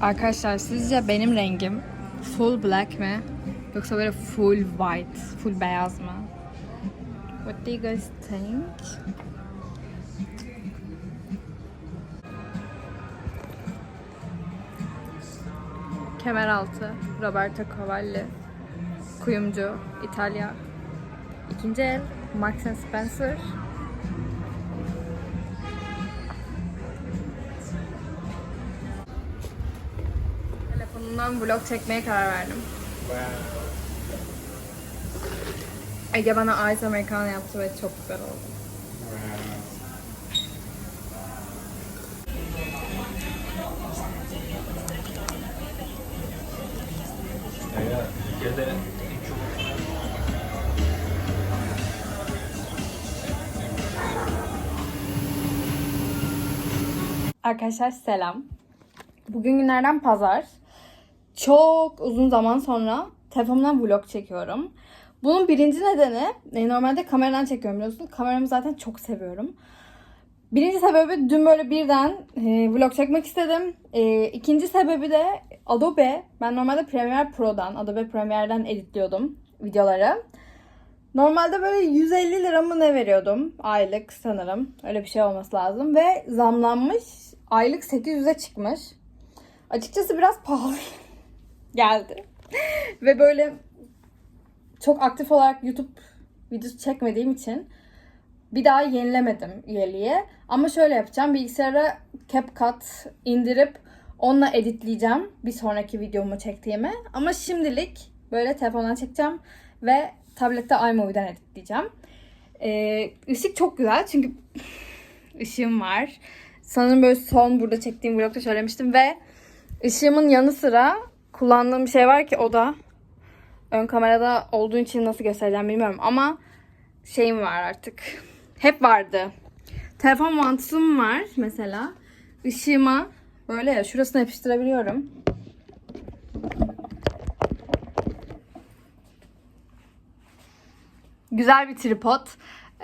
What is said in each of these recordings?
Arkadaşlar sizce benim rengim full black mi? Yoksa böyle full white, full beyaz mı? What do you guys think? Kemeraltı, Roberto Cavalli, Kuyumcu, İtalya. İkinci el, Marks Spencer. Telefonumdan vlog çekmeye karar verdim. Ege bana Ice Americano yaptı ve çok güzel oldu. Arkadaşlar selam. Bugün günlerden pazar. Çok uzun zaman sonra telefonumdan vlog çekiyorum. Bunun birinci nedeni e, normalde kameradan çekiyorum biliyorsun. Kameramı zaten çok seviyorum. Birinci sebebi dün böyle birden e, vlog çekmek istedim. E, ikinci sebebi de Adobe. Ben normalde Premiere Pro'dan, Adobe Premiere'den editliyordum videoları. Normalde böyle 150 lira mı ne veriyordum aylık sanırım. Öyle bir şey olması lazım. Ve zamlanmış. Aylık 800'e çıkmış. Açıkçası biraz pahalı geldi. Ve böyle çok aktif olarak YouTube videosu çekmediğim için bir daha yenilemedim üyeliği. Ama şöyle yapacağım. Bilgisayara CapCut indirip onunla editleyeceğim bir sonraki videomu çektiğimi. Ama şimdilik böyle telefondan çekeceğim ve tablette iMovie'den editleyeceğim. Ee, ışık çok güzel çünkü ışığım var. Sanırım böyle son burada çektiğim vlogda söylemiştim ve ışığımın yanı sıra kullandığım bir şey var ki o da ön kamerada olduğu için nasıl göstereceğim bilmiyorum ama şeyim var artık. Hep vardı. Telefon mantısım var mesela. Işığıma böyle ya şurasına yapıştırabiliyorum. Güzel bir tripod.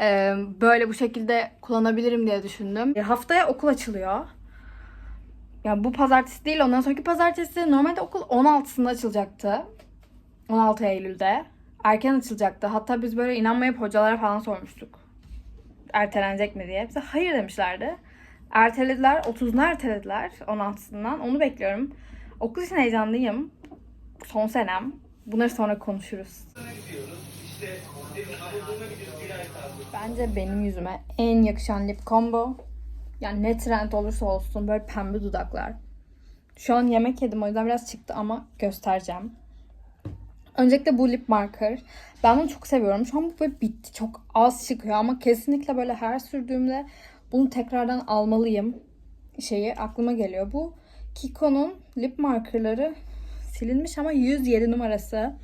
Ee, böyle bu şekilde kullanabilirim diye düşündüm. E, haftaya okul açılıyor. Ya bu pazartesi değil ondan sonraki pazartesi. Normalde okul 16'sında açılacaktı. 16 Eylül'de. Erken açılacaktı. Hatta biz böyle inanmayıp hocalara falan sormuştuk. Ertelenecek mi diye. Bize hayır demişlerdi. Ertelediler. 30'unu ertelediler 16'sından. Onu bekliyorum. Okul için heyecanlıyım. Son senem. Bunları sonra konuşuruz. Bence benim yüzüme en yakışan lip combo. Yani ne trend olursa olsun böyle pembe dudaklar. Şu an yemek yedim o yüzden biraz çıktı ama göstereceğim. Öncelikle bu lip marker. Ben bunu çok seviyorum. Şu an bu böyle bitti. Çok az çıkıyor ama kesinlikle böyle her sürdüğümde bunu tekrardan almalıyım. Şeyi aklıma geliyor. Bu Kiko'nun lip markerları silinmiş ama 107 numarası.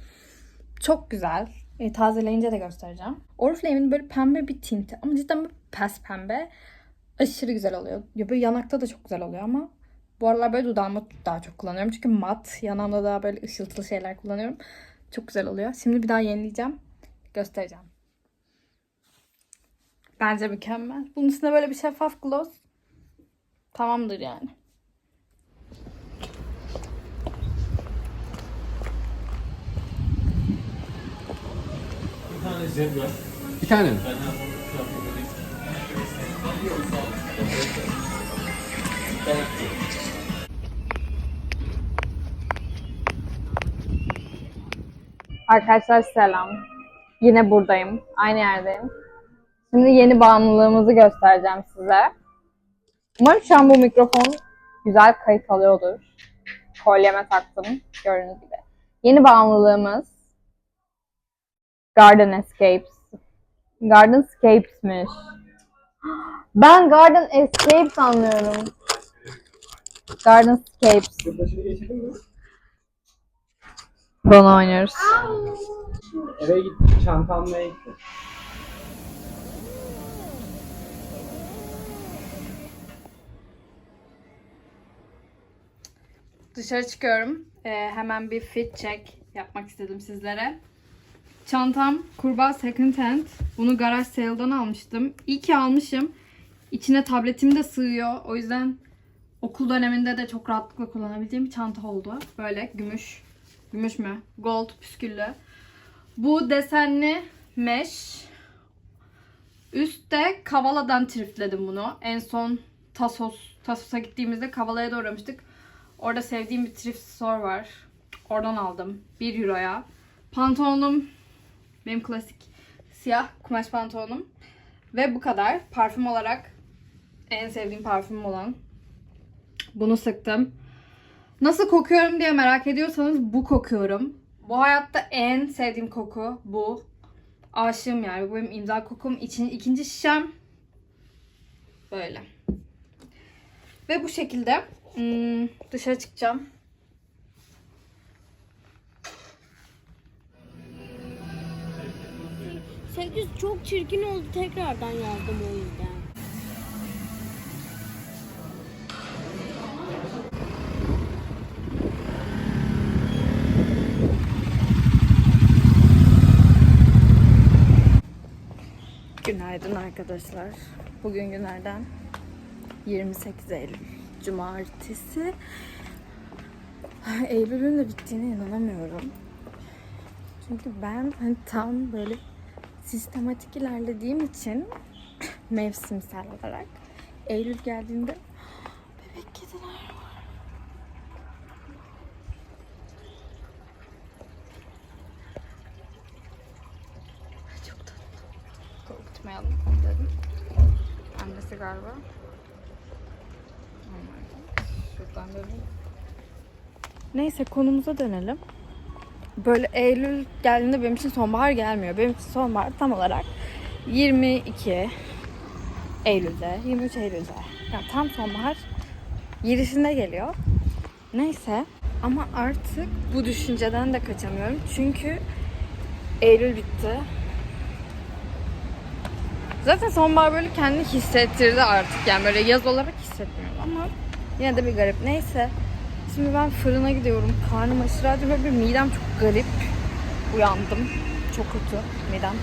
Çok güzel. E, tazeleyince de göstereceğim. Oriflame'in böyle pembe bir tinti ama cidden böyle pes pembe. Aşırı güzel oluyor. Ya böyle yanakta da çok güzel oluyor ama bu aralar böyle dudağıma daha çok kullanıyorum. Çünkü mat, yanağımda daha böyle ışıltılı şeyler kullanıyorum. Çok güzel oluyor. Şimdi bir daha yenileyeceğim. Göstereceğim. Bence mükemmel. Bunun üstüne böyle bir şeffaf gloss. Tamamdır yani. Bir tane zebra. Bir tane mi? Arkadaşlar selam. Yine buradayım. Aynı yerdeyim. Şimdi yeni bağımlılığımızı göstereceğim size. Umarım şu an bu mikrofon güzel kayıt alıyordur. Kolyeme taktım gördüğünüz gibi. Yeni bağımlılığımız Garden Escapes. Garden Escapes'miş. Ben Garden Escapes anlıyorum. Garden Escapes. Yılbaşını geçirdin mi? Bunu oynuyoruz. Eve git, çantamla git. Dışarı çıkıyorum. Ee, hemen bir fit check yapmak istedim sizlere. Çantam kurbağa second hand. Bunu garaj sale'dan almıştım. İyi ki almışım. İçine tabletim de sığıyor. O yüzden okul döneminde de çok rahatlıkla kullanabildiğim bir çanta oldu. Böyle gümüş. Gümüş mü? Gold püsküllü. Bu desenli mesh. Üstte Kavala'dan triftledim bunu. En son Tasos, Tasos'a gittiğimizde Kavala'ya da uğramıştık. Orada sevdiğim bir thrift store var. Oradan aldım. 1 euroya. Pantolonum benim klasik siyah kumaş pantolonum. Ve bu kadar. Parfüm olarak en sevdiğim parfüm olan bunu sıktım. Nasıl kokuyorum diye merak ediyorsanız bu kokuyorum. Bu hayatta en sevdiğim koku bu. Aşığım yani. Bu benim imza kokum. için ikinci şişem. Böyle. Ve bu şekilde hmm, dışarı çıkacağım. Sekiz çok çirkin oldu tekrardan yazdım o yüzden. Arkadaşlar. Bugün günlerden 28 Eylül. Cumartesi. Eylül'ün de bittiğine inanamıyorum. Çünkü ben hani tam böyle sistematik ilerlediğim için mevsimsel olarak Eylül geldiğinde bebek kediler var. Çok tatlı. Korkutmayalım dedim. Annesi galiba. Şuradan. Neyse konumuza dönelim. Böyle Eylül geldiğinde benim için sonbahar gelmiyor. Benim için sonbahar tam olarak 22 Eylül'de, 23 Eylül'de. Yani tam sonbahar girişinde geliyor. Neyse ama artık bu düşünceden de kaçamıyorum. Çünkü Eylül bitti. Zaten sonbahar böyle kendini hissettirdi artık. Yani böyle yaz olarak hissetmiyorum ama yine de bir garip. Neyse. Şimdi ben fırına gidiyorum. Karnım aşırı acı böyle bir midem çok garip. Uyandım. Çok kötü midem.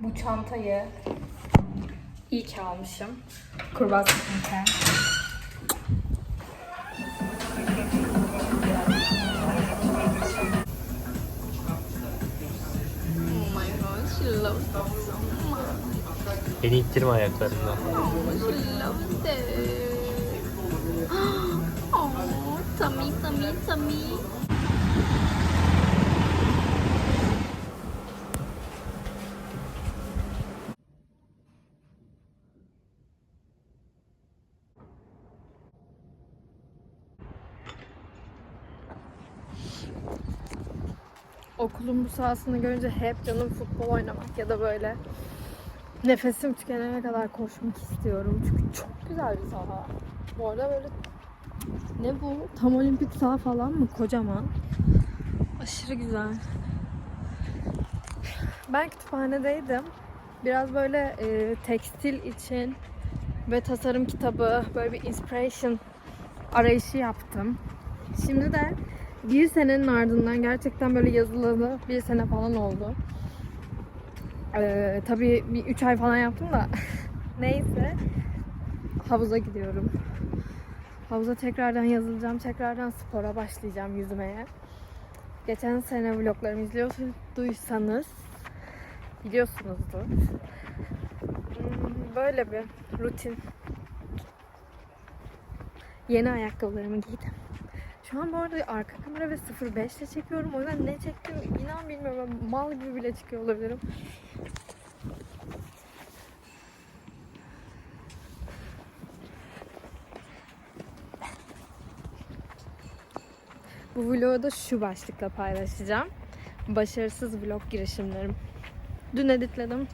Bu çantayı iyi ki almışım. Kurbağa sıkıntı. love എനിച്ചിരി മയക്കാരുന്ന tummy, tummy, tummy. Okulun bu sahasını görünce hep canım futbol oynamak ya da böyle nefesim tükenene kadar koşmak istiyorum. Çünkü çok güzel bir saha. Bu arada böyle ne bu? Tam olimpik saha falan mı? Kocaman. Aşırı güzel. Ben kütüphanedeydim. Biraz böyle e, tekstil için ve tasarım kitabı, böyle bir inspiration arayışı yaptım. Şimdi de bir senenin ardından gerçekten böyle yazılalı bir sene falan oldu. Ee, tabii bir üç ay falan yaptım da neyse havuza gidiyorum. Havuza tekrardan yazılacağım. Tekrardan spora başlayacağım yüzmeye. Geçen sene vloglarımı izliyorsanız biliyorsunuzdur. Hmm, Böyle bir rutin. Yeni ayakkabılarımı giydim. Şu an bu arada arka kamera ve 05 ile çekiyorum. O yüzden ne çektim inan bilmiyorum. Ben mal gibi bile çıkıyor olabilirim. Bu vlogu da şu başlıkla paylaşacağım. Başarısız vlog girişimlerim. Dün editledim.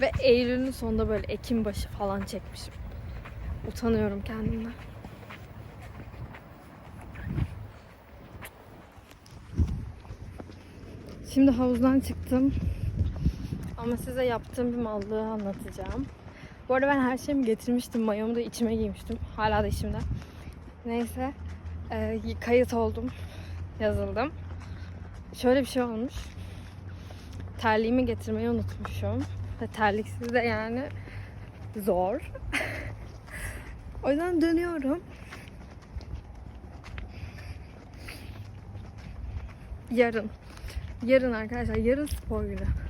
Ve Eylül'ün sonunda böyle Ekim başı falan çekmişim. Utanıyorum kendimden. Şimdi havuzdan çıktım. Ama size yaptığım bir mallığı anlatacağım. Bu arada ben her şeyimi getirmiştim. Mayomu da içime giymiştim. Hala da içimde. Neyse. e, kayıt oldum. Yazıldım. Şöyle bir şey olmuş. terliğimi getirmeyi unutmuşum. Ve terliksiz de yani zor. o yüzden dönüyorum. Yarın. Yarın arkadaşlar. Yarın spor günü.